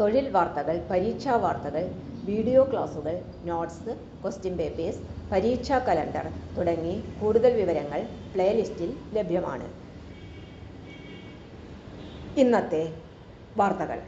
തൊഴിൽ വാർത്തകൾ പരീക്ഷാ വാർത്തകൾ വീഡിയോ ക്ലാസുകൾ നോട്ട്സ് ക്വസ്റ്റ്യൻ പേപ്പേഴ്സ് പരീക്ഷാ കലണ്ടർ തുടങ്ങി കൂടുതൽ വിവരങ്ങൾ പ്ലേലിസ്റ്റിൽ ലഭ്യമാണ്. ഇന്നത്തെ വാർത്തകൾ.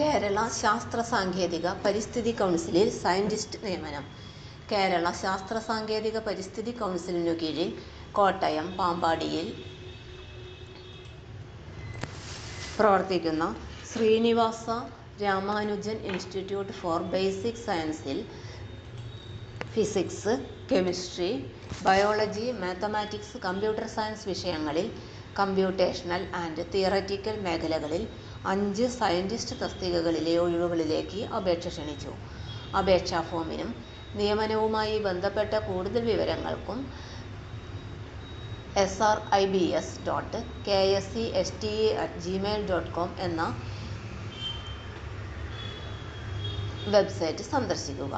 കേരള ശാസ്ത്ര സാങ്കേതിക പരിസ്ഥിതി കൗൺസിലിൽ സയന്റിസ്റ്റ് നിയമനം. കേരള ശാസ്ത്ര സാങ്കേതിക പരിസ്ഥിതി കൗൺസിലിനു കീഴിൽ കോട്ടയം പാമ്പാടിയിൽ പ്രവർത്തിക്കുന്ന Srinivasa Ramanujan institute for basic സയൻസിൽ physics chemistry biology mathematics computer science വിഷയങ്ങളിൽ കമ്പ്യൂട്ടേഷണൽ ആൻഡ് തിയററ്റിക്കൽ മേഖലകളിൽ അഞ്ച് സയന്റിസ്റ്റ് തസ്തികകളിലെ ഒഴിവുകളിലേക്ക് അപേക്ഷ ക്ഷണിച്ചു. അപേക്ഷാ ഫോമിനും നിയമനവുമായി ബന്ധപ്പെട്ട കൂടുതൽ വിവരങ്ങൾക്കും S R I B S dot K S C S T E at Gmail dot com എന്ന വെബ്സൈറ്റ് സന്ദർശിക്കുക.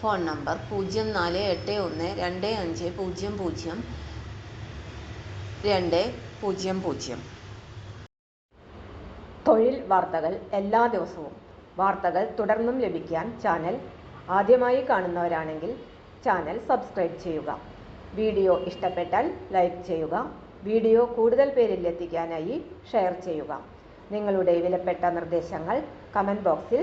ഫോൺ നമ്പർ പൂജ്യം നാല് എട്ട് ഒന്ന് രണ്ട് അഞ്ച് പൂജ്യം പൂജ്യം രണ്ട് പൂജ്യം പൂജ്യം. തൊഴിൽ വാർത്തകൾ എല്ലാ ദിവസവും. വാർത്തകൾ തുടർന്നും ലഭിക്കാൻ ചാനൽ ആദ്യമായി കാണുന്നവരാണെങ്കിൽ ചാനൽ സബ്സ്ക്രൈബ് ചെയ്യുക. വീഡിയോ ഇഷ്ടപ്പെട്ടാൽ ലൈക്ക് ചെയ്യുക. വീഡിയോ കൂടുതൽ പേരിൽ എത്തിക്കാനായി ഷെയർ ചെയ്യുക. നിങ്ങളുടെ വിലപ്പെട്ട നിർദ്ദേശങ്ങൾ കമന്റ് ബോക്സിൽ